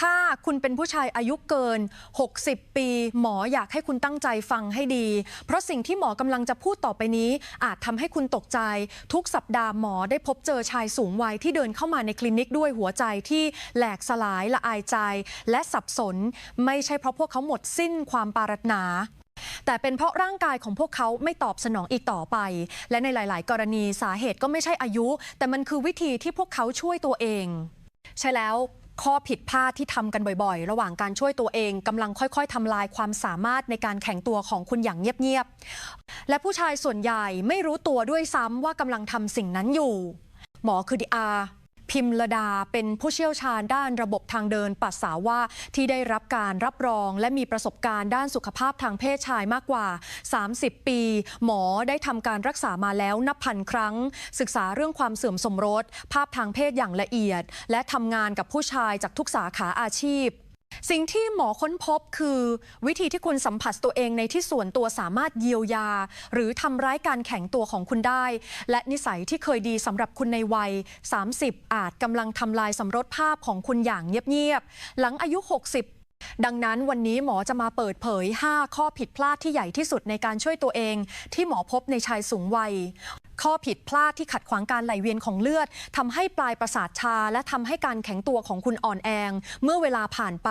ถ้าคุณเป็นผู้ชายอายุเกิน 60 ปี หมออยากให้คุณตั้งใจฟังให้ดี เพราะสิ่งที่หมอกำลังจะพูดต่อไปนี้ อาจทำให้คุณตกใจ ทุกสัปดาห์หมอได้พบเจอชายสูงวัยที่เดินเข้ามาในคลินิกด้วยหัวใจที่แหลกสลายละอายใจ และสับสน ไม่ใช่เพราะพวกเขาหมดสิ้นความปรารถนาแต่เป็นเพราะร่างกายของพวกเขาไม่ตอบสนองอีกต่อไป และในหลาย ๆ กรณีสาเหตุก็ไม่ใช่อายุ แต่มันคือวิธีที่พวกเขาช่วยตัวเอง ใช่แล้ว ข้อผิดพลาดที่ทำกันบ่อยๆ ระหว่างการช่วยตัวเองกำลังค่อยๆทำลายความสามารถในการแข่งตัวของคุณอย่างเงียบๆ และผู้ชายส่วนใหญ่ไม่รู้ตัวด้วยซ้ำว่ากำลังทำสิ่งนั้นอยู่ หมอคือดิอา พิมละดาเป็นผู้เชี่ยวชาญด้านระบบทางเดินปัสสาวะที่ได้รับการรับรอง และมีประสบการณ์ด้านสุขภาพทางเพศชายมากกว่า 30 ปี หมอได้ทำการรักษามาแล้วนับพันครั้ง ศึกษาเรื่องความเสื่อมสมรส ภาพทางเพศอย่างละเอียด และทำงานกับผู้ชายจากทุกสาขาอาชีพ สิ่งที่หมอค้นพบคือวิธีที่คุณสัมผัสตัวเองในที่ส่วนตัวสามารถเยียวยา หรือทำร้ายการแข็งตัวของคุณได้ และนิสัยที่เคยดีสำหรับคุณในวัย 30 อาจกำลังทำลายสมรสภาพของคุณอย่างเงียบๆ หลังอายุ 60ดังนั้นวันนี้หมอจะมาเปิดเผย 5 ข้อผิดพลาดที่ใหญ่ที่สุดในการช่วยตัวเอง ที่หมอพบในชายสูงวัย ข้อผิดพลาดที่ขัดขวางการไหลเวียนของเลือดทำให้ปลายประสาทชา และทำให้การแข็งตัวของคุณอ่อนแองเมื่อเวลาผ่านไป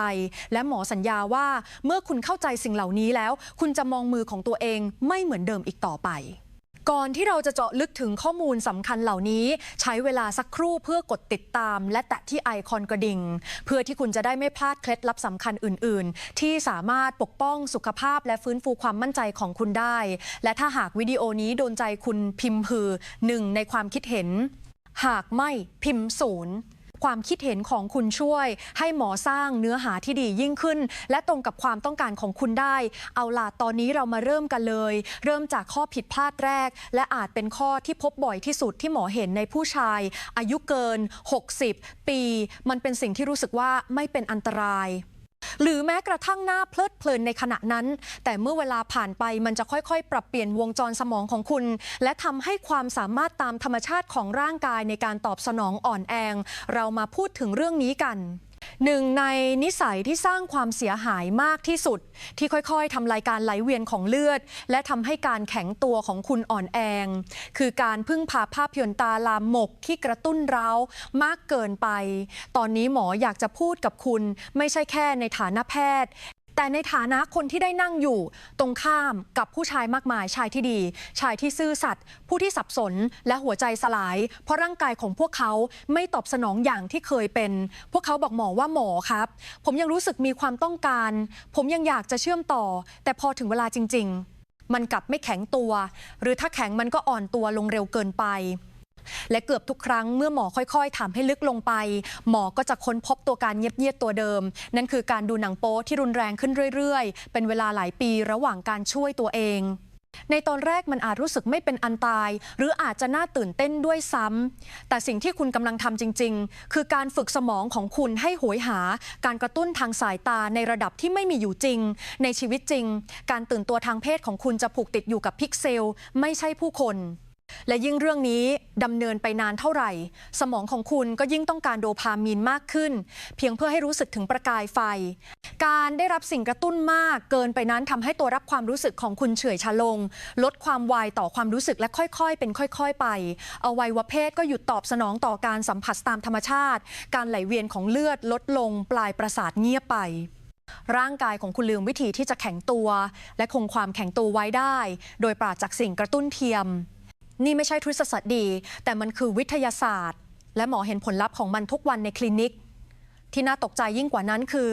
และหมอสัญญาว่าเมื่อคุณเข้าใจสิ่งเหล่านี้แล้ว คุณจะมองมือของตัวเองไม่เหมือนเดิมอีกต่อไป ก่อนที่เราจะเจาะลึกถึงข้อมูลสำคัญเหล่านี้ ใช้เวลาสักครู่เพื่อกดติดตาม และแตะที่ไอคอนกระดิ่ง เพื่อที่คุณจะได้ไม่พลาดเคล็ดลับสำคัญอื่น ๆ ที่สามารถปกป้องสุขภาพและฟื้นฟูความมั่นใจของคุณได้ และถ้าหากวิดีโอนี้โดนใจคุณพิมพ์คือหนึ่งในความคิดเห็น หากไม่พิมพ์ศูนย์ ความคิดเห็นของคุณช่วย ให้หมอสร้างเนื้อหาที่ดียิ่งขึ้น และตรงกับความต้องการของคุณได้ เอาล่ะตอนนี้เรามาเริ่มกันเลย เริ่มจากข้อผิดพลาดแรก และอาจเป็นข้อที่พบบ่อยที่สุดที่หมอเห็นในผู้ชาย อายุเกิน 60 ปี มันเป็นสิ่งที่รู้สึกว่าไม่เป็นอันตราย หรือแม้กระทั่งหน้าเพลิดเพลินในขณะนั้น แต่เมื่อเวลาผ่านไปมันจะค่อยๆ ปรับเปลี่ยนวงจรสมองของคุณ และทำให้ความสามารถตามธรรมชาติของร่างกายในการตอบสนองอ่อนแองเรามาพูดถึงเรื่องนี้กัน หนึ่งในนิสัยที่สร้างความเสียหายมากที่สุด ที่ค่อยๆทำลายการไหลเวียนของเลือด และทำให้การแข็งตัวของคุณอ่อนแองคือการพึ่งพาภาพยนตร์ตาลามหมกที่กระตุ้นเร้ามากเกินไป ตอนนี้หมออยากจะพูดกับคุณ ไม่ใช่แค่ในฐานะแพทย์ แต่ในฐานะคนที่ได้นั่งอยู่ตรงข้ามกับผู้ชายมากมายชายที่ดี ชายที่ซื่อสัตย์ผู้ที่สับสนและหัวใจสลาย เพราะร่างกายของพวกเขาไม่ตอบสนองอย่างที่เคยเป็น พวกเขาบอกหมอว่าหมอครับ ผมยังรู้สึกมีความต้องการ ผมยังอยากจะเชื่อมต่อ แต่พอถึงเวลาจริง ๆ มันกลับไม่แข็งตัว หรือถ้าแข็งมันก็อ่อนตัวลงเร็วเกินไป และเกือบทุกครั้งเมื่อหมอค่อยๆถามให้ลึกลงไป หมอก็จะค้นพบตัวการเงียบๆตัวเดิม นั่นคือการดูหนังโป๊ที่รุนแรงขึ้นเรื่อยๆ เป็นเวลาหลายปีระหว่างการช่วยตัวเองในตอนแรกมันอาจรู้สึกไม่เป็นอันตาย หรืออาจจะน่าตื่นเต้นด้วยซ้ำแต่สิ่งที่คุณกำลังทำจริง ๆ คือการฝึกสมองของคุณให้โหยหา การกระตุ้นทางสายตาในระดับที่ไม่มีอยู่จริง ในชีวิตจริง การตื่นตัวทางเพศของคุณจะผูกติดอยู่กับพิกเซล ไม่ใช่ผู้คน และยิ่งเรื่องนี้ดำเนินไปนานเท่าไหร่ สมองของคุณก็ยิ่งต้องการโดพามีนมากขึ้น เพียงเพื่อให้รู้สึกถึงประกายไฟ การได้รับสิ่งกระตุ้นมากเกินไปนั้นทำให้ตัวรับความรู้สึกของคุณเฉื่อยชาลง ลดความไวต่อความรู้สึกและค่อยๆ เป็นค่อย ๆ ไปอวัยวะเพศก็หยุดตอบสนองต่อการสัมผัสตามธรรมชาติ การไหลเวียนของเลือดลดลง ปลายประสาทเงียบไปร่างกายของคุณลืมวิธีที่จะแข็งตัว และคงความแข็งตัวไว้ได้ โดยปราศจากสิ่งกระตุ้นเทียม นี่ไม่ใช่ทฤษฎีแต่มันคือวิทยาศาสตร์ และหมอเห็นผลลัพธ์ของมันทุกวันในคลินิก ที่น่าตกใจยิ่งกว่านั้นคือ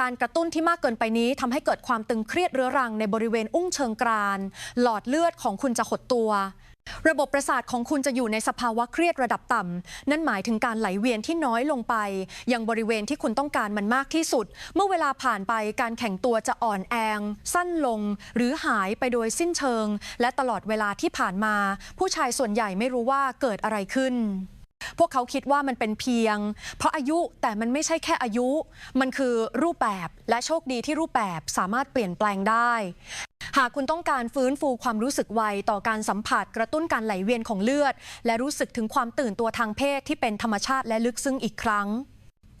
การกระตุ้นที่มากเกินไปนี้ทำให้เกิดความตึงเครียดเรื้อรังในบริเวณอุ้งเชิงกราน หลอดเลือดของคุณจะหดตัว ระบบประสาทของคุณจะอยู่ในสภาวะเครียดระดับต่ำ นั่นหมายถึงการไหลเวียนที่น้อยลงไป ยังบริเวณที่คุณต้องการมันมากที่สุด เมื่อเวลาผ่านไปการแข็งตัวจะอ่อนแองสั้นลง หรือหายไปโดยสิ้นเชิง และตลอดเวลาที่ผ่านมา ผู้ชายส่วนใหญ่ไม่รู้ว่าเกิดอะไรขึ้นพวกเขาคิดว่ามันเป็นเพียง เพราะอายุแต่มันไม่ใช่แค่อายุ มันคือรูปแบบและโชคดีที่รูปแบบสามารถเปลี่ยนแปลงได้ หากคุณต้องการฟื้นฟูความรู้สึกไวต่อการสัมผัสกระตุ้นการไหลเวียนของเลือด และรู้สึกถึงความตื่นตัวทางเพศที่เป็นธรรมชาติและลึกซึ้งอีกครั้ง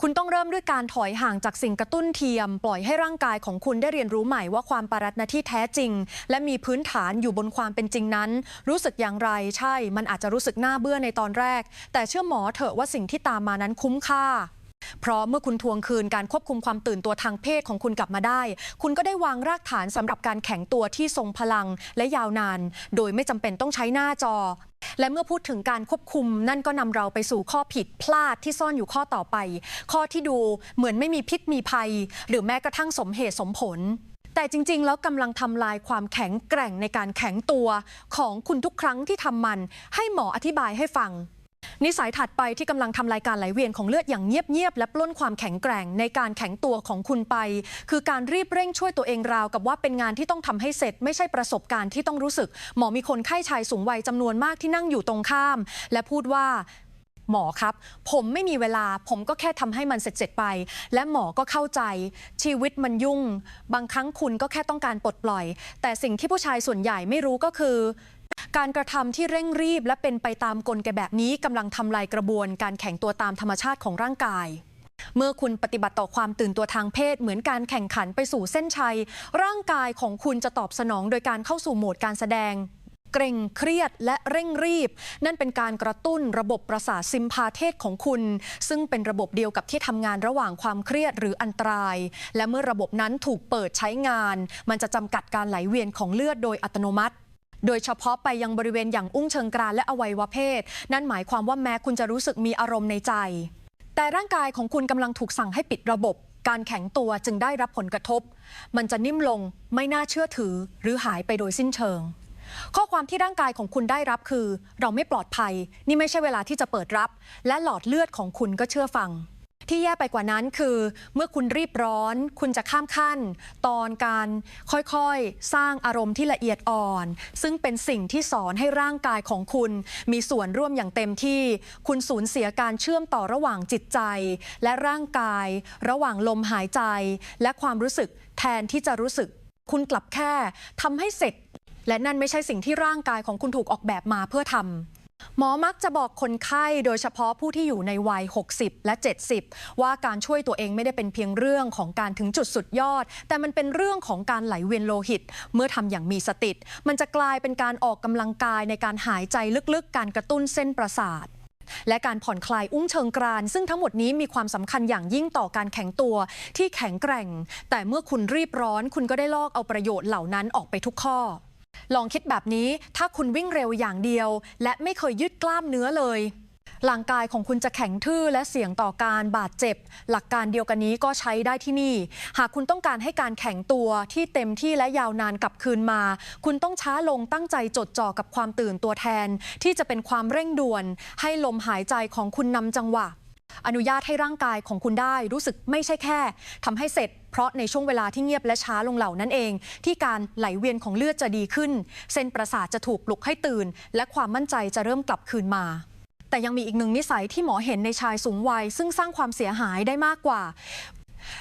คุณต้องเริ่มด้วยการถอยห่างจากสิ่งกระตุ้นเทียม ปล่อยให้ร่างกายของคุณได้เรียนรู้ใหม่ว่าความปรารถนาที่แท้จริง และมีพื้นฐานอยู่บนความเป็นจริงนั้น รู้สึกอย่างไรใช่ มันอาจจะรู้สึกน่าเบื่อในตอนแรก แต่เชื่อหมอเถอะว่าสิ่งที่ตามมานั้นคุ้มค่า เพราะเมื่อคุณทวงคืนการควบคุมความตื่นตัวทางเพศของคุณกลับมาได้ คุณก็ได้วางรากฐานสำหรับการแข็งตัวที่ทรงพลังและยาวนาน โดยไม่จำเป็นต้องใช้หน้าจอและเมื่อพูดถึงการควบคุมนั่นก็นำเราไปสู่ข้อผิดพลาดที่ซ่อนอยู่ข้อต่อไป ข้อที่ดูเหมือนไม่มีพิษมีภัย หรือแม้กระทั่งสมเหตุสมผล แต่จริง ๆ แล้วกำลังทำลายความแข็งแกร่งในการแข็งตัวของคุณทุกครั้งที่ทำมัน ให้หมออธิบายให้ฟัง นิสัยถัดไปที่กำลังทำลายการไหลเวียนของเลือดอย่างเงียบๆและปล้นความแข็งแกร่งในการแข็งตัวของคุณไป คือการรีบเร่งช่วยตัวเองราวกับว่าเป็นงานที่ต้องทำให้เสร็จ ไม่ใช่ประสบการณ์ที่ต้องรู้สึก หมอมีคนไข้ชายสูงวัยจำนวนมากที่นั่งอยู่ตรงข้าม และพูดว่าหมอครับ ผมไม่มีเวลาผมก็แค่ทำให้มันเสร็จๆไป และหมอก็เข้าใจ ชีวิตมันยุ่ง บางครั้งคุณก็แค่ต้องการปลดปล่อย แต่สิ่งที่ผู้ชายส่วนใหญ่ไม่รู้ก็คือ การกระทำที่เร่งรีบและเป็นไปตามกลไกแบบนี้กำลังทำลายกระบวนการแข่งตัวตามธรรมชาติของร่างกาย เมื่อคุณปฏิบัติต่อความตื่นตัวทางเพศ เหมือนการแข่งขันไปสู่เส้นชัย ร่างกายของคุณจะตอบสนองโดยการเข้าสู่โหมดการแสดง เกรงเครียดและเร่งรีบ นั่นเป็นการกระตุ้นระบบประสาทซิมพาเทศของคุณ ซึ่งเป็นระบบเดียวกับที่ทำงานระหว่างความเครียดหรืออันตราย และเมื่อระบบนั้นถูกเปิดใช้งาน มันจะจำกัดการไหลเวียนของเลือดโดยอัตโนมัติ โดยเฉพาะไปยังบริเวณอย่างอุ้งเชิงกรานและอวัยวะเพศ นั่นหมายความว่าแม้คุณจะรู้สึกมีอารมณ์ในใจ แต่ร่างกายของคุณกำลังถูกสั่งให้ปิดระบบ การแข็งตัวจึงได้รับผลกระทบ มันจะนิ่มลงไม่น่าเชื่อถือ หรือหายไปโดยสิ้นเชิง ข้อความที่ร่างกายของคุณได้รับคือ เราไม่ปลอดภัย นี่ไม่ใช่เวลาที่จะเปิดรับ และหลอดเลือดของคุณก็เชื่อฟัง ที่แย่ไปกว่านั้นคือ เมื่อคุณรีบร้อน คุณจะข้ามขั้น ตอนการค่อยๆ สร้างอารมณ์ที่ละเอียดอ่อน ซึ่งเป็นสิ่งที่สอนให้ร่างกายของคุณ มีส่วนร่วมอย่างเต็มที่ คุณสูญเสียการเชื่อมต่อระหว่างจิตใจ และร่างกาย ระหว่างลมหายใจ และความรู้สึกแทนที่จะรู้สึก คุณกลับแค่ทำให้เสร็จ และนั่นไม่ใช่สิ่งที่ร่างกายของคุณถูกออกแบบมาเพื่อทำ หมอมักจะบอกคนไข้โดยเฉพาะผู้ที่อยู่ในวัย 60 และ 70 ว่าการช่วยตัวเองไม่ได้เป็นเพียงเรื่องของการถึงจุดสุดยอด แต่มันเป็นเรื่องของการไหลเวียนโลหิต เมื่อทำอย่างมีสติ มันจะกลายเป็นการออกกำลังกายในการหายใจลึกๆ การกระตุ้นเส้นประสาทและการผ่อนคลายอุ้งเชิงกราน ซึ่งทั้งหมดนี้มีความสำคัญอย่างยิ่งต่อการแข็งตัวที่แข็งแกร่ง แต่เมื่อคุณรีบร้อน คุณก็ได้ลอกเอาประโยชน์เหล่านั้นออกไปทุกข้อ ลองคิดแบบนี้ถ้าคุณวิ่งเร็วอย่างเดียว และไม่เคยยืดกล้ามเนื้อเลยร่างกายของคุณจะแข็งทื่อและเสี่ยงต่อการบาดเจ็บ หลักการเดียวกันนี้ก็ใช้ได้ที่นี่ หากคุณต้องการให้การแข็งตัวที่เต็มที่และยาวนานกลับคืนมา คุณต้องช้าลงตั้งใจจดจ่อกับความตื่นตัวแทน ที่จะเป็นความเร่งด่วน ให้ลมหายใจของคุณนำจังหวะ อนุญาตให้ร่างกายของคุณได้รู้สึกไม่ใช่แค่ทำให้เสร็จเพราะในช่วงเวลาที่เงียบและช้าลงเหล่านั้นเอง ที่การไหลเวียนของเลือดจะดีขึ้น เส้นประสาทจะถูกปลุกให้ตื่น และความมั่นใจจะเริ่มกลับคืนมาแต่ยังมีอีกหนึ่งนิสัยที่หมอเห็นในชายสูงวัย ซึ่งสร้างความเสียหายได้มากกว่า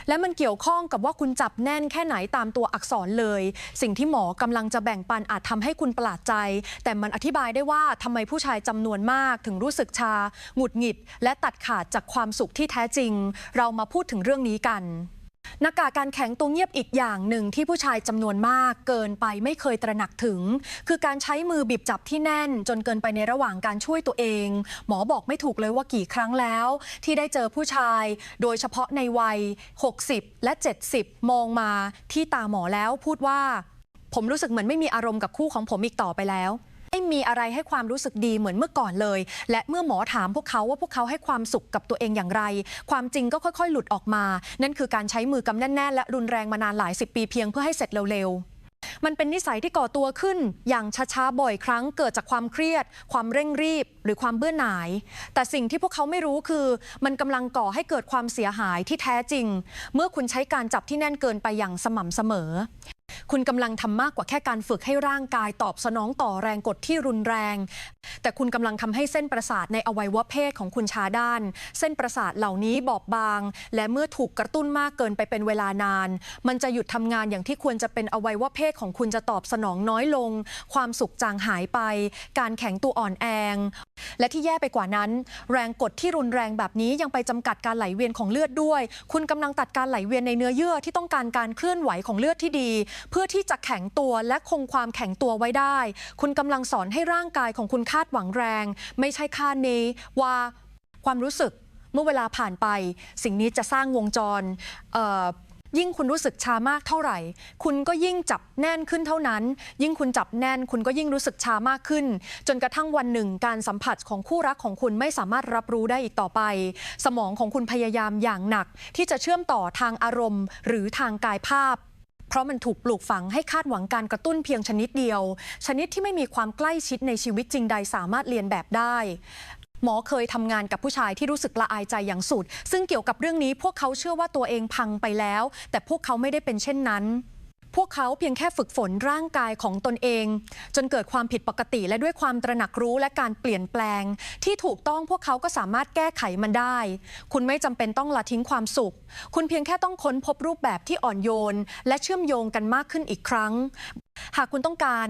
และมันเกี่ยวข้องกับว่าคุณจับแน่นแค่ไหนตามตัวอักษรเลย สิ่งที่หมอกำลังจะแบ่งปันอาจทำให้คุณประหลาดใจ แต่มันอธิบายได้ว่าทำไมผู้ชายจำนวนมากถึงรู้สึกชา หงุดหงิด และตัดขาดจากความสุขที่แท้จริง เรามาพูดถึงเรื่องนี้กัน หน้ากากการแข็งตัวเงียบอีกอย่างหนึ่งที่ผู้ชายจำนวนมากเกินไปไม่เคยตระหนักถึง คือการใช้มือบีบจับที่แน่น จนเกินไปในระหว่างการช่วยตัวเอง หมอบอกไม่ถูกเลยว่ากี่ครั้งแล้ว ที่ได้เจอผู้ชาย โดยเฉพาะในวัย 60 และ 70 มองมาที่ตาหมอแล้วพูดว่า ผมรู้สึกเหมือนไม่มีอารมณ์กับคู่ของผมอีกต่อไปแล้ว ไม่มีอะไรให้ความรู้สึกดีเหมือนเมื่อก่อนเลย และเมื่อหมอถามพวกเขาว่าพวกเขาให้ความสุขกับตัวเองอย่างไร ความจริงก็ค่อยๆ หลุดออกมา นั่นคือการใช้มือกำแน่นๆและรุนแรงมานานหลายสิบปีเพียงเพื่อให้เสร็จเร็วๆมันเป็นนิสัยที่ก่อตัวขึ้นอย่างช้าๆบ่อยครั้งเกิดจากความเครียด ความเร่งรีบ หรือความเบื่อหน่าย แต่สิ่งที่พวกเขาไม่รู้คือ มันกำลังก่อให้เกิดความเสียหายที่แท้จริง เมื่อคุณใช้การจับที่แน่นเกินไปอย่างสม่ำเสมอ คุณกำลังทำมากกว่าแค่การฝึกให้ร่างกายตอบสนองต่อแรงกดที่รุนแรง แต่คุณกำลังทำให้เส้นประสาทในอวัยวะเพศของคุณชาด้าน เส้นประสาทเหล่านี้บอบบาง และเมื่อถูกกระตุ้นมากเกินไปเป็นเวลานาน มันจะหยุดทำงานอย่างที่ควรจะเป็นอวัยวะเพศของคุณจะตอบสนองน้อยลง ความสุขจางหายไป การแข็งตัวอ่อนแอง และที่แย่ไปกว่านั้น แรงกดที่รุนแรงแบบนี้ยังไปจำกัดการไหลเวียนของเลือดด้วย คุณกำลังตัดการไหลเวียนในเนื้อเยื่อที่ต้องการการเคลื่อนไหวของเลือดที่ดี เพื่อที่จะแข็งตัวและคงความแข็งตัวไว้ได้ คุณกำลังสอนให้ร่างกายของคุณคาดหวังแรง ไม่ใช่คาดเนว่าความรู้สึกเมื่อเวลาผ่านไป สิ่งนี้จะสร้างวงจรเอ่อ ยิ่งคุณรู้สึกชามากเท่าไหร่ คุณก็ยิ่งจับแน่นขึ้นเท่านั้น ยิ่งคุณจับแน่น คุณก็ยิ่งรู้สึกชามากขึ้น จนกระทั่งวันหนึ่ง การสัมผัสของคู่รักของคุณไม่สามารถรับรู้ได้อีกต่อไป สมองของคุณพยายามอย่างหนัก ที่จะเชื่อมต่อทางอารมณ์ หรือทางกายภาพเพราะมันถูกปลูกฝังให้คาดหวังการกระตุ้นเพียงชนิดเดียว ชนิดที่ไม่มีความใกล้ชิดในชีวิตจริงใดสามารถเรียนแบบได้ หมอเคยทำงานกับผู้ชายที่รู้สึกละอายใจอย่างสุด ซึ่งเกี่ยวกับเรื่องนี้พวกเขาเชื่อว่าตัวเองพังไปแล้ว แต่พวกเขาไม่ได้เป็นเช่นนั้น พวกเขาเพียงแค่ฝึกฝนร่างกายของตนเอง จนเกิดความผิดปกติและด้วยความตระหนักรู้และการเปลี่ยนแปลง ที่ถูกต้องพวกเขาก็สามารถแก้ไขมันได้ คุณไม่จำเป็นต้องละทิ้งความสุข คุณเพียงแค่ต้องค้นพบรูปแบบที่อ่อนโยน และเชื่อมโยงกันมากขึ้นอีกครั้ง หากคุณต้องการ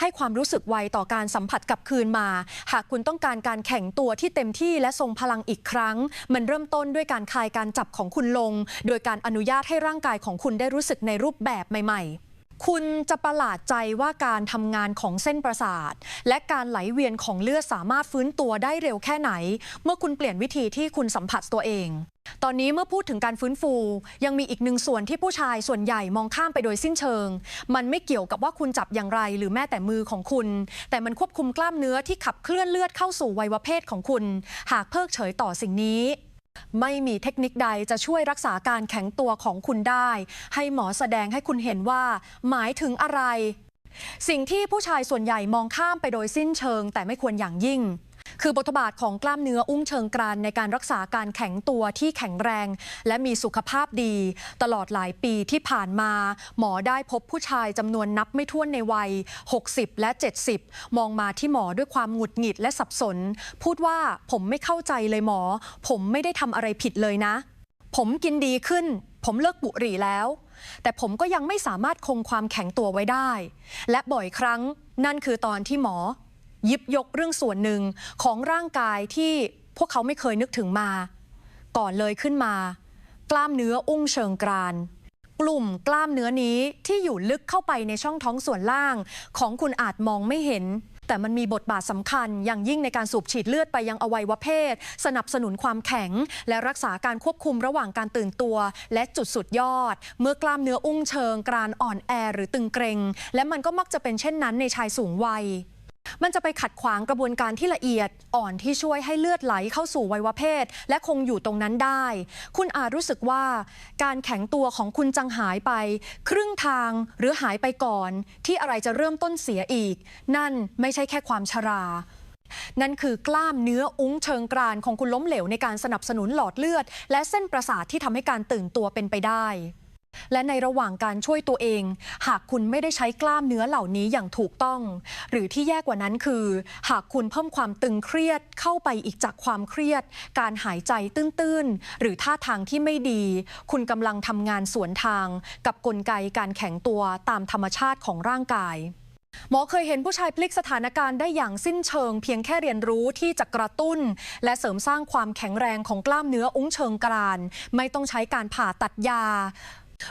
ให้ความรู้สึกไวต่อการสัมผัสกลับคืนมา หากคุณต้องการการแข่งตัวที่เต็มที่และทรงพลังอีกครั้ง มันเริ่มต้นด้วยการคลายการจับของคุณลง โดยการอนุญาตให้ร่างกายของคุณได้รู้สึกในรูปแบบใหม่ ๆคุณจะประหลาดใจว่าการทำงานของเส้นประสาท และการไหลเวียนของเลือดสามารถฟื้นตัวได้เร็วแค่ไหน เมื่อคุณเปลี่ยนวิธีที่คุณสัมผัสตัวเอง ตอนนี้เมื่อพูดถึงการฟื้นฟู ยังมีอีกหนึ่งส่วนที่ผู้ชายส่วนใหญ่มองข้ามไปโดยสิ้นเชิง มันไม่เกี่ยวกับว่าคุณจับอย่างไร หรือแม้แต่มือของคุณ แต่มันควบคุมกล้ามเนื้อที่ขับเคลื่อนเลือดเข้าสู่วัยวะเพศของคุณ หากเพิกเฉยต่อสิ่งนี้ไม่มีเทคนิคใดจะช่วยรักษาการแข็งตัวของคุณได้ ให้หมอแสดงให้คุณเห็นว่า หมายถึงอะไร สิ่งที่ผู้ชายส่วนใหญ่มองข้ามไปโดยสิ้นเชิง แต่ไม่ควรอย่างยิ่ง คือบทบาทของกล้ามเนื้ออุ้งเชิงกรานในการรักษาการแข็งตัวที่แข็งแรง และมีสุขภาพดี ตลอดหลายปีที่ผ่านมา หมอได้พบผู้ชายจำนวนนับไม่ถ้วนในวัย 60 และ 70 มองมาที่หมอด้วยความหงุดหงิดและสับสน พูดว่าผมไม่เข้าใจเลยหมอ ผมไม่ได้ทำอะไรผิดเลยนะ ผมกินดีขึ้น ผมเลิกบุหรี่แล้ว แต่ผมก็ยังไม่สามารถคงความแข็งตัวไว้ได้ และบ่อยครั้งนั่นคือตอนที่หมอ ยิบยกเรื่องส่วนหนึ่งของร่างกายที่พวกเขาไม่เคยนึกถึงมา ก่อนเลยขึ้นมา กล้ามเนื้ออุ้งเชิงกราน กลุ่มกล้ามเนื้อนี้ที่อยู่ลึกเข้าไปในช่องท้องส่วนล่าง ของคุณอาจมองไม่เห็น แต่มันมีบทบาทสำคัญ อย่างยิ่งในการสูบฉีดเลือดไปยังอวัยวะเพศ สนับสนุนความแข็ง และรักษาการควบคุมระหว่างการตื่นตัว และจุดสุดยอด เมื่อกล้ามเนื้ออุ้งเชิงกรานอ่อนแอหรือตึงเกร็งและมันก็มักจะเป็นเช่นนั้นในชายสูงวัย มันจะไปขัดขวางกระบวนการที่ละเอียดอ่อนที่ช่วยให้เลือดไหลเข้าสู่วัยวะเพศ และคงอยู่ตรงนั้นได้ คุณอาจรู้สึกว่า การแข็งตัวของคุณจังหายไป ครึ่งทางหรือหายไปก่อน ที่อะไรจะเริ่มต้นเสียอีก นั่นไม่ใช่แค่ความชรานั่นคือกล้ามเนื้ออุ้งเชิงกรานของคุณล้มเหลวในการสนับสนุนหลอดเลือด และเส้นประสาทที่ทำให้การตื่นตัวเป็นไปได้ และในระหว่างการช่วยตัวเอง หากคุณไม่ได้ใช้กล้ามเนื้อเหล่านี้อย่างถูกต้อง หรือที่แย่กว่านั้นคือ หากคุณเพิ่มความตึงเครียดเข้าไปอีกจากความเครียด การหายใจตื้นๆ หรือท่าทางที่ไม่ดี คุณกำลังทำงานสวนทาง กับกลไกการแข็งตัวตามธรรมชาติของร่างกายหมอเคยเห็นผู้ชายพลิกสถานการณ์ได้อย่างสิ้นเชิง เพียงแค่เรียนรู้ที่จะกระตุ้น และเสริมสร้างความแข็งแรงของกล้ามเนื้ออุ้งเชิงกราน ไม่ต้องใช้การผ่าตัดยา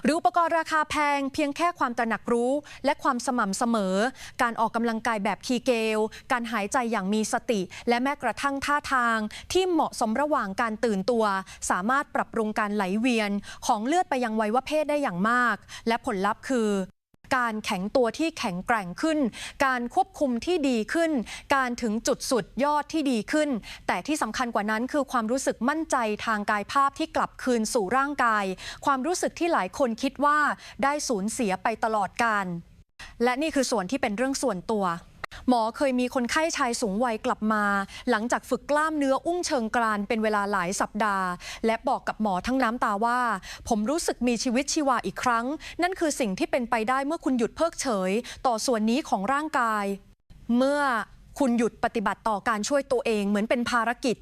หรืออุปกรณ์ราคาแพงเพียงแค่ความตระหนักรู้ และความสม่ำเสมอ การออกกำลังกายแบบคีเกล การหายใจอย่างมีสติ และแม้กระทั่งท่าทาง ที่เหมาะสมระหว่างการตื่นตัว สามารถปรับปรุงการไหลเวียน ของเลือดไปยังวัยวะเพศได้อย่างมาก และผลลัพธ์คือ การแข็งตัวที่แข็งแกร่งขึ้น การควบคุมที่ดีขึ้น การถึงจุดสุดยอดที่ดีขึ้น แต่ที่สำคัญกว่านั้นคือความรู้สึกมั่นใจทางกายภาพที่กลับคืนสู่ร่างกาย ความรู้สึกที่หลายคนคิดว่าได้สูญเสียไปตลอดการ และนี่คือส่วนที่เป็นเรื่องส่วนตัว หมอเคยมีคนไข้ชายสูงวัยกลับมา หลังจากฝึกกล้ามเนื้ออุ้งเชิงกรานเป็นเวลาหลายสัปดาห์ และบอกกับหมอทั้งน้ำตาว่า ผมรู้สึกมีชีวิตชีวาอีกครั้ง นั่นคือสิ่งที่เป็นไปได้เมื่อคุณหยุดเพิกเฉย ต่อส่วนนี้ของร่างกาย เมื่อคุณหยุดปฏิบัติต่อการช่วยตัวเองเหมือนเป็นภารกิจ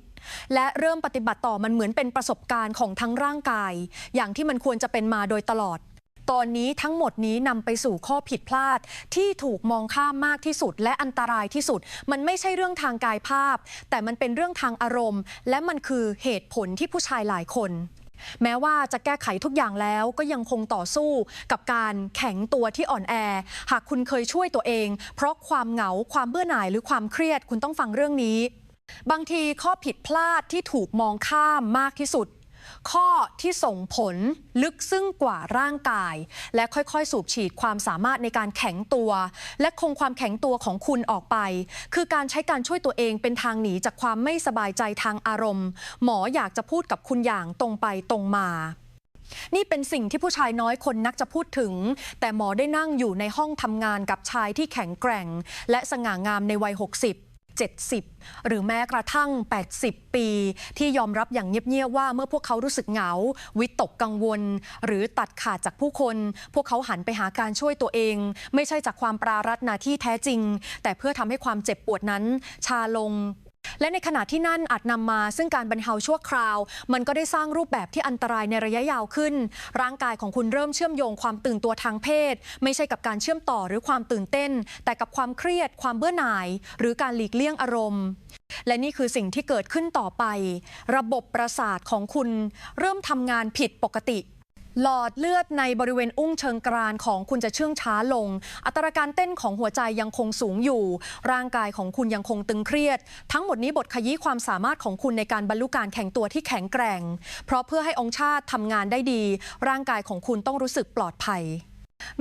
และเริ่มปฏิบัติต่อมันเหมือนเป็นประสบการณ์ของทั้งร่างกาย อย่างที่มันควรจะเป็นมาโดยตลอด ตอนนี้ทั้งหมดนี้นำไปสู่ข้อผิดพลาด ที่ถูกมองข้ามมากที่สุด และอันตรายที่สุด มันไม่ใช่เรื่องทางกายภาพ แต่มันเป็นเรื่องทางอารมณ์ และมันคือเหตุผลที่ผู้ชายหลายคนแม้ว่าจะแก้ไขทุกอย่างแล้วก็ยังคงต่อสู้กับการแข็งตัวที่อ่อนแอ หากคุณเคยช่วยตัวเอง เพราะความเหงาความเบื่อหน่ายหรือความเครียดคุณต้องฟังเรื่องนี้ บางทีข้อผิดพลาดที่ถูกมองข้ามมากที่สุด ข้อที่ส่งผลลึกซึ้งกว่าร่างกาย และค่อยๆ สูบฉีดความสามารถในการแข็งตัว และคงความแข็งตัวของคุณออกไป คือการใช้การช่วยตัวเองเป็นทางหนีจากความไม่สบายใจทางอารมณ์ หมออยากจะพูดกับคุณอย่างตรงไปตรงมานี่เป็นสิ่งที่ผู้ชายน้อยคนนักจะพูดถึง แต่หมอได้นั่งอยู่ในห้องทำงานกับชายที่แข็งแกร่ง และสง่างามในวัย 60 70 หรือแม้กระทั่ง 80 ปี ที่ยอมรับอย่างเงียบๆว่าเมื่อพวกเขารู้สึกเหงา วิตกกังวล หรือตัดขาดจากผู้คน พวกเขาหันไปหาการช่วยตัวเอง ไม่ใช่จากความปรารัตนาที่แท้จริง แต่เพื่อทำให้ความเจ็บปวดนั้น ชาลง และในขณะที่นั่นอาจนำมาซึ่งการบรรเทาชั่วคราว มันก็ได้สร้างรูปแบบที่อันตรายในระยะยาวขึ้น ร่างกายของคุณเริ่มเชื่อมโยงความตื่นตัวทางเพศ ไม่ใช่กับการเชื่อมต่อหรือความตื่นเต้น แต่กับความเครียด ความเบื่อหน่าย หรือการหลีกเลี่ยงอารมณ์ และนี่คือสิ่งที่เกิดขึ้นต่อไป ระบบประสาทของคุณเริ่มทำงานผิดปกติ หลอดเลือดในบริเวณอุ้งเชิงกรานของคุณจะเชื่องช้าลง อัตราการเต้นของหัวใจยังคงสูงอยู่ ร่างกายของคุณยังคงตึงเครียด ทั้งหมดนี้บทขยี้ความสามารถของคุณในการบรรลุการแข่งตัวที่แข็งแกร่ง เพราะเพื่อให้องค์ชาติทำงานได้ดี ร่างกายของคุณต้องรู้สึกปลอดภัย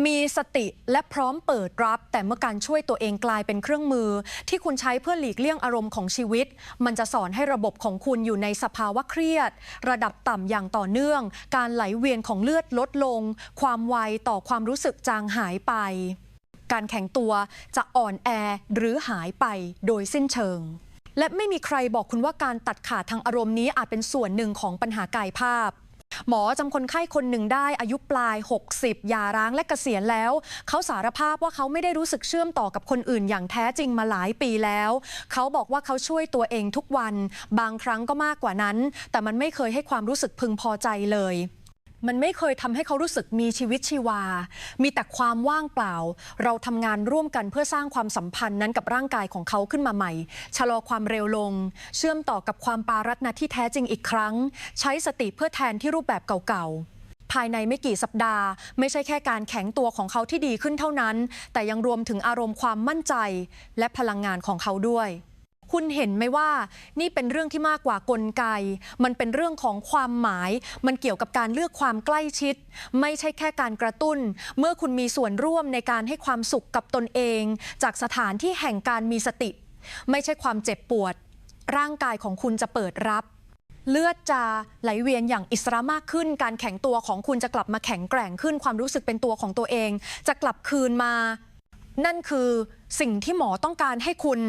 มีสติและพร้อมเปิดรับ แต่เมื่อการช่วยตัวเองกลายเป็นเครื่องมือ ที่คุณใช้เพื่อหลีกเลี่ยงอารมณ์ของชีวิต มันจะสอนให้ระบบของคุณอยู่ในสภาวะเครียด ระดับต่ำอย่างต่อเนื่อง การไหลเวียนของเลือดลดลง ความไวต่อความรู้สึกจางหายไป การแข็งตัวจะอ่อนแอหรือหายไปโดยสิ้นเชิงและไม่มีใครบอกคุณว่าการตัดขาดทางอารมณ์นี้อาจเป็นส่วนหนึ่งของปัญหากายภาพ หมอจำคนไข้คนหนึ่งได้อายุปลาย 60 ยาร้างและเกษียณแล้ว เขาสารภาพว่าเขาไม่ได้รู้สึกเชื่อมต่อกับคนอื่นอย่างแท้จริงมาหลายปีแล้ว เขาบอกว่าเขาช่วยตัวเองทุกวัน บางครั้งก็มากกว่านั้น แต่มันไม่เคยให้ความรู้สึกพึงพอใจเลย มันไม่เคยทำให้เขารู้สึกมีชีวิตชีวา มีแต่ความว่างเปล่า เราทำงานร่วมกันเพื่อสร้างความสัมพันธ์นั้นกับร่างกายของเขาขึ้นมาใหม่ ชะลอความเร็วลง เชื่อมต่อกับความปารัตนาที่แท้จริงอีกครั้ง ใช้สติเพื่อแทนที่รูปแบบเก่าๆภายในไม่กี่สัปดาห์ ไม่ใช่แค่การแข็งตัวของเขาที่ดีขึ้นเท่านั้น แต่ยังรวมถึงอารมณ์ความมั่นใจ และพลังงานของเขาด้วย คุณเห็นไหมว่านี่เป็นเรื่องที่มากกว่ากลไก มันเป็นเรื่องของความหมาย มันเกี่ยวกับการเลือกความใกล้ชิด ไม่ใช่แค่การกระตุ้น เมื่อคุณมีส่วนร่วมในการให้ความสุขกับตนเอง จากสถานที่แห่งการมีสติ ไม่ใช่ความเจ็บปวด ร่างกายของคุณจะเปิดรับ เลือดจะไหลเวียนอย่างอิสระมากขึ้น การแข็งตัวของคุณจะกลับมาแข็งแกร่งขึ้น ความรู้สึกเป็นตัวของตัวเอง จะกลับคืนมา นั่นคือ สิ่งที่หมอต้องการให้คุณ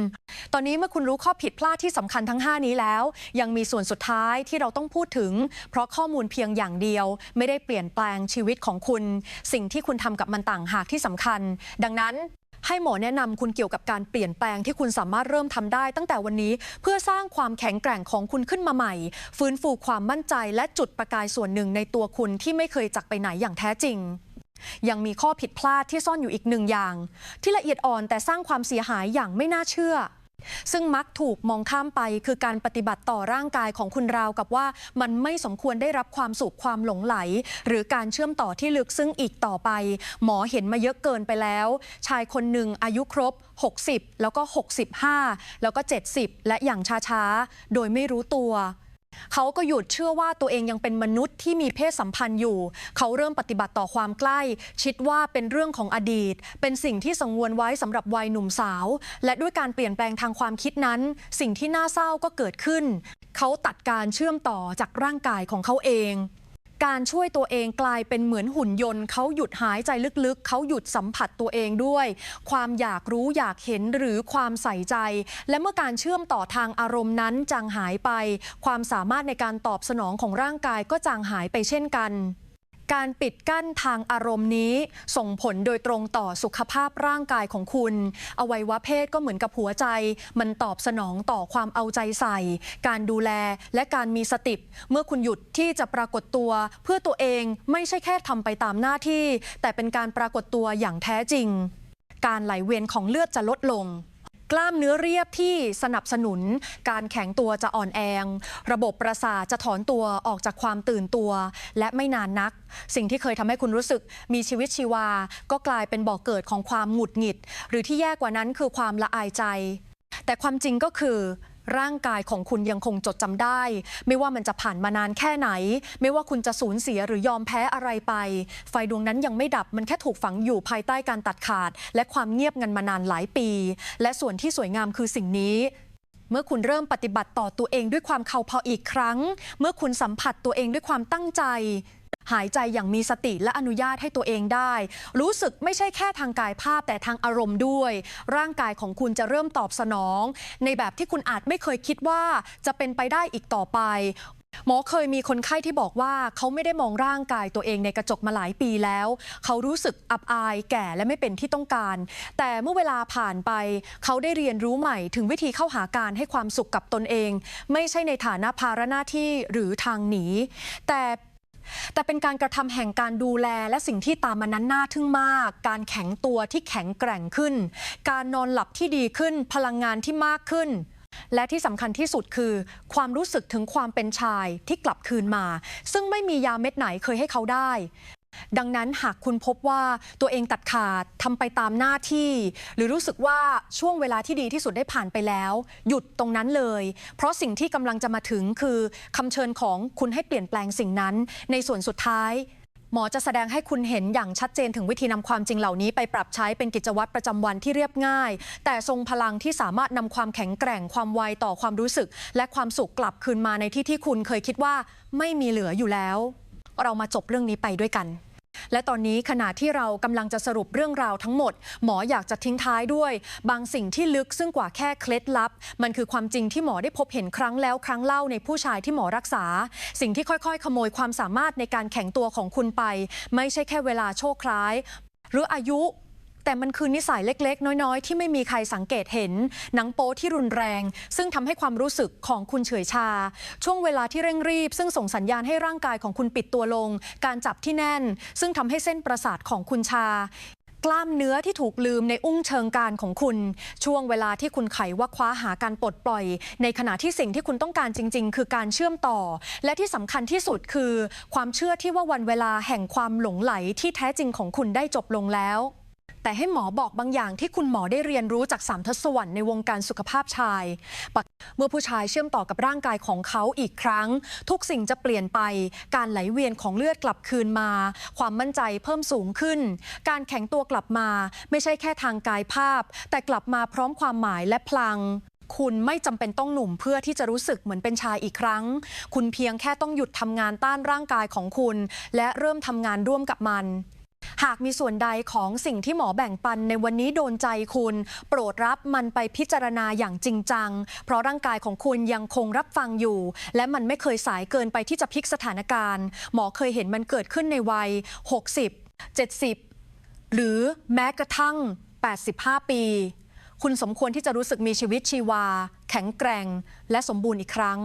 ตอนนี้เมื่อคุณรู้ข้อผิดพลาดที่สำคัญทั้ง 5 นี้แล้ว ยังมีส่วนสุดท้ายที่เราต้องพูดถึง เพราะข้อมูลเพียงอย่างเดียว ไม่ได้เปลี่ยนแปลงชีวิตของคุณ สิ่งที่คุณทำกับมันต่างหากที่สำคัญ ดังนั้นให้หมอแนะนำคุณเกี่ยวกับการเปลี่ยนแปลงที่คุณสามารถเริ่มทำได้ตั้งแต่วันนี้เพื่อสร้างความแข็งแกร่งของคุณขึ้นมาใหม่ ฟื้นฟูความมั่นใจและจุดประกายส่วนหนึ่งในตัวคุณที่ไม่เคยจากไปไหนอย่างแท้จริง ยังมีข้อผิดพลาดที่ซ่อนอยู่อีกหนึ่งอย่าง ที่ละเอียดอ่อนแต่สร้างความเสียหายอย่างไม่น่าเชื่อ ซึ่งมักถูกมองข้ามไปคือการปฏิบัติต่อร่างกายของคุณราวกับว่ามันไม่สมควรได้รับความสุขความหลงไหล หรือการเชื่อมต่อที่ลึกซึ้งอีกต่อไป หมอเห็นมาเยอะเกินไปแล้ว ชายคนหนึ่งอายุครบ 60 แล้วก็ 65 แล้วก็ 70 และอย่างช้าๆ โดยไม่รู้ตัว เขาก็หยุดเชื่อว่าตัวเองยังเป็นมนุษย์ที่มีเพศสัมพันธ์อยู่ เขาเริ่มปฏิบัติต่อความใกล้ ชิดว่าเป็นเรื่องของอดีต เป็นสิ่งที่สังวนไว้สำหรับวัยหนุ่มสาว และด้วยการเปลี่ยนแปลงทางความคิดนั้น สิ่งที่น่าเศร้าก็เกิดขึ้น เขาตัดการเชื่อมต่อจากร่างกายของเขาเอง การช่วยตัวเองกลายเป็นเหมือนหุ่นยนต์เขาหยุดหายใจลึกๆ เขาหยุดสัมผัสตัวเองด้วย ความอยากรู้อยากเห็นหรือความใส่ใจ และเมื่อการเชื่อมต่อทางอารมณ์นั้นจางหายไป ความสามารถในการตอบสนองของร่างกายก็จางหายไปเช่นกัน การปิดกั้นทางอารมณ์นี้ ส่งผลโดยตรงต่อสุขภาพร่างกายของคุณ อวัยวะเพศก็เหมือนกับหัวใจ มันตอบสนองต่อความเอาใจใส่ การดูแลและการมีสติเมื่อคุณหยุดที่จะปรากฏตัว เพื่อตัวเองไม่ใช่แค่ทำไปตามหน้าที่ แต่เป็นการปรากฏตัวอย่างแท้จริง การไหลเวียนของเลือดจะลดลง กล้ามเนื้อเรียบที่สนับสนุน การแข็งตัวจะอ่อนแองระบบประสาทจะถอนตัวออกจากความตื่นตัว และไม่นานนัก สิ่งที่เคยทำให้คุณรู้สึกมีชีวิตชีวา ก็กลายเป็นบ่อกเกิดของความหงุดหงิด หรือที่แย่กว่านั้นคือความละอายใจ แต่ความจริงก็คือ ร่างกายของคุณยังคงจดจำได้ ไม่ว่ามันจะผ่านมานานแค่ไหน ไม่ว่าคุณจะสูญเสียหรือยอมแพ้อะไรไป ไฟดวงนั้นยังไม่ดับมันแค่ถูกฝังอยู่ภายใต้การตัดขาด และความเงียบงันมานานหลายปี และส่วนที่สวยงามคือสิ่งนี้เมื่อคุณเริ่มปฏิบัติต่อตัวเองด้วยความเขาพออีกครั้ง เมื่อคุณสัมผัสตัวเองด้วยความตั้งใจ หายใจอย่างมีสติและอนุญาตให้ตัวเองได้ รู้สึกไม่ใช่แค่ทางกายภาพแต่ทางอารมณ์ด้วย ร่างกายของคุณจะเริ่มตอบสนอง ในแบบที่คุณอาจไม่เคยคิดว่าจะเป็นไปได้อีกต่อไปหมอเคยมีคนไข้ที่บอกว่าเขาไม่ได้มองร่างกายตัวเองในกระจกมาหลายปีแล้ว เขารู้สึกอับอายแก่และไม่เป็นที่ต้องการ แต่เมื่อเวลาผ่านไป เขาได้เรียนรู้ใหม่ถึงวิธีเข้าหาการให้ความสุขกับตนเอง ไม่ใช่ในฐานะภาระหน้าที่หรือทางหนีแต่ แต่เป็นการกระทำแห่งการดูแลและสิ่งที่ตามมานั้นน่าทึ่งมาก การแข็งตัวที่แข็งแกร่งขึ้น การนอนหลับที่ดีขึ้น พลังงานที่มากขึ้นและที่สำคัญที่สุดคือ ความรู้สึกถึงความเป็นชายที่กลับคืนมา ซึ่งไม่มียาเม็ดไหนเคยให้เขาได้ ดังนั้นหากคุณพบว่าตัวเองตัดขาดทำไปตามหน้าที่ หรือรู้สึกว่าช่วงเวลาที่ดีที่สุดได้ผ่านไปแล้ว หยุดตรงนั้นเลย เพราะสิ่งที่กำลังจะมาถึงคือคำเชิญของคุณให้เปลี่ยนแปลงสิ่งนั้น ในส่วนสุดท้าย หมอจะแสดงให้คุณเห็นอย่างชัดเจนถึงวิธีนำความจริงเหล่านี้ไปปรับใช้เป็นกิจวัตรประจำวันที่เรียบง่าย แต่ทรงพลังที่สามารถนำความแข็งแกร่งความไวต่อความรู้สึก และความสุขกลับคืนมาในที่ที่คุณเคยคิดว่าไม่มีเหลืออยู่แล้ว เรามาจบเรื่องนี้ไปด้วยกัน และตอนนี้ขณะที่เรากำลังจะสรุปเรื่องราวทั้งหมด หมออยากจะทิ้งท้ายด้วย บางสิ่งที่ลึกซึ่งกว่าแค่เคล็ดลับ มันคือความจริงที่หมอได้พบเห็นครั้งแล้วครั้งเล่าในผู้ชายที่หมอรักษา สิ่งที่ค่อยๆ ขโมยความสามารถในการแข็งตัวของคุณไป ไม่ใช่แค่เวลาโชคร้าย หรืออายุ แต่มันคือนิสัยเล็กๆ น้อยๆ ที่ไม่มีใครสังเกตเห็น หนังโป๊ที่รุนแรง ซึ่งทำให้ความรู้สึกของคุณเฉยชา ช่วงเวลาที่เร่งรีบ ซึ่งส่งสัญญาณให้ร่างกายของคุณปิดตัวลง การจับที่แน่น ซึ่งทำให้เส้นประสาทของคุณชากล้ามเนื้อที่ถูกลืมในอุ้งเชิงการของคุณ ช่วงเวลาที่คุณไขว่าคว้าหาการปลดปล่อย ในขณะที่สิ่งที่คุณต้องการจริง ๆ คือการเชื่อมต่อ และที่สำคัญที่สุดคือ ความเชื่อที่ว่าวันเวลาแห่งความหลงไหลที่แท้จริงของคุณได้จบลงแล้ว แต่ให้หมอบอกบางอย่างที่คุณหมอได้เรียนรู้จากสามทศวรรษในวงการสุขภาพชาย เมื่อผู้ชายเชื่อมต่อกับร่างกายของเขาอีกครั้ง ทุกสิ่งจะเปลี่ยนไป การไหลเวียนของเลือดกลับคืนมา ความมั่นใจเพิ่มสูงขึ้น การแข็งตัวกลับมา ไม่ใช่แค่ทางกายภาพ แต่กลับมาพร้อมความหมายและพลังคุณไม่จำเป็นต้องหนุ่มเพื่อที่จะรู้สึกเหมือนเป็นชายอีกครั้ง คุณเพียงแค่ต้องหยุดทำงานต้านร่างกายของคุณ และเริ่มทำงานร่วมกับมัน หากมีส่วนใดของสิ่งที่หมอแบ่งปันในวันนี้โดนใจคุณ โปรดรับมันไปพิจารณาอย่างจริงจัง เพราะร่างกายของคุณยังคงรับฟังอยู่ และมันไม่เคยสายเกินไปที่จะพลิกสถานการณ์ หมอเคยเห็นมันเกิดขึ้นในวัย 60 70 หรือแม้กระทั่ง 85 ปี คุณสมควรที่จะรู้สึกมีชีวิตชีวา แข็งแกร่ง และสมบูรณ์อีกครั้ง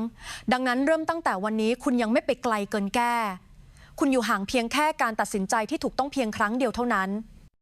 ดังนั้นเริ่มตั้งแต่วันนี้คุณยังไม่ไปไกลเกินแก้ คุณอยู่ห่างเพียงแค่การตัดสินใจที่ถูกต้องเพียงครั้งเดียวเท่านั้น